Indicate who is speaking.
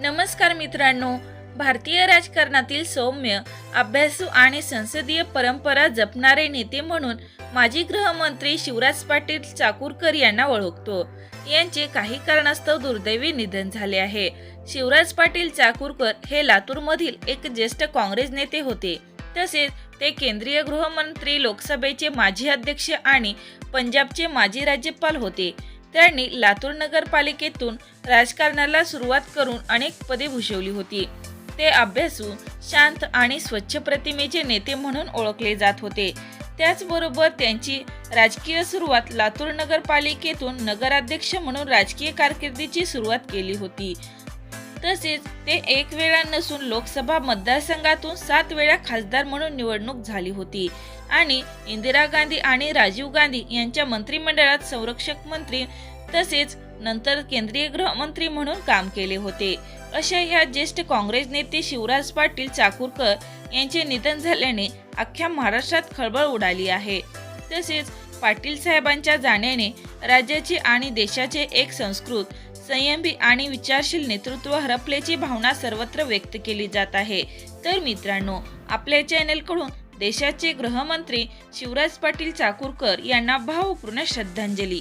Speaker 1: नमस्कार मित्रांनो भारतीय राजकारणातील सौम्य अभ्यासू आणि संसदीय परंपरा जपणारे नेते म्हणून माजी गृहमंत्री शिवराज पाटील चाकूरकर यांना ओळखतो. यांचे काही कारणास्तव दुर्दैवी निधन झाले आहे. शिवराज पाटील चाकूरकर हे लातूरमधील एक ज्येष्ठ काँग्रेस नेते होते. तसेच ते केंद्रीय गृहमंत्री लोकसभेचे माजी अध्यक्ष आणि पंजाबचे माजी राज्यपाल होते. त्यांनी लातूर नगरपालिकेतून राजकारणाला सुरुवात करून अनेक पदे भूषवली होती. ते अभ्यासू शांत आणि स्वच्छ प्रतिमेचे नेते म्हणून ओळखले जात होते. त्याचबरोबर त्यांची राजकीय सुरुवात लातूर नगरपालिकेतून नगराध्यक्ष म्हणून राजकीय कारकिर्दीची सुरुवात केली होती. तसेच ते एक वेळा नसून लोकसभा मतदारसंघातून सात वेळा खासदार म्हणून निवडणूक झाली होती. आणि इंदिरा गांधी आणि राजीव गांधी यांच्या मंत्रिमंडळात संरक्षक मंत्री तसेच नंतर केंद्रीय गृहमंत्री म्हणून काम केले होते. अशा या ज्येष्ठ काँग्रेस नेते शिवराज पाटील चाकूरकर यांचे निधन झाल्याने अख्ख्या महाराष्ट्रात खळबळ उडाली आहे. तसेच पाटील साहेबांच्या जाण्याने राज्याचे आणि देशाचे एक संस्कृत संयमी आणि विचारशील नेतृत्व हरपल्याची भावना सर्वत्र व्यक्त केली जात आहे. तर मित्रांनो आपल्या चॅनेलकडून देशाचे गृहमंत्री शिवराज पाटील चाकूरकर यांना भावपूर्ण श्रद्धांजली.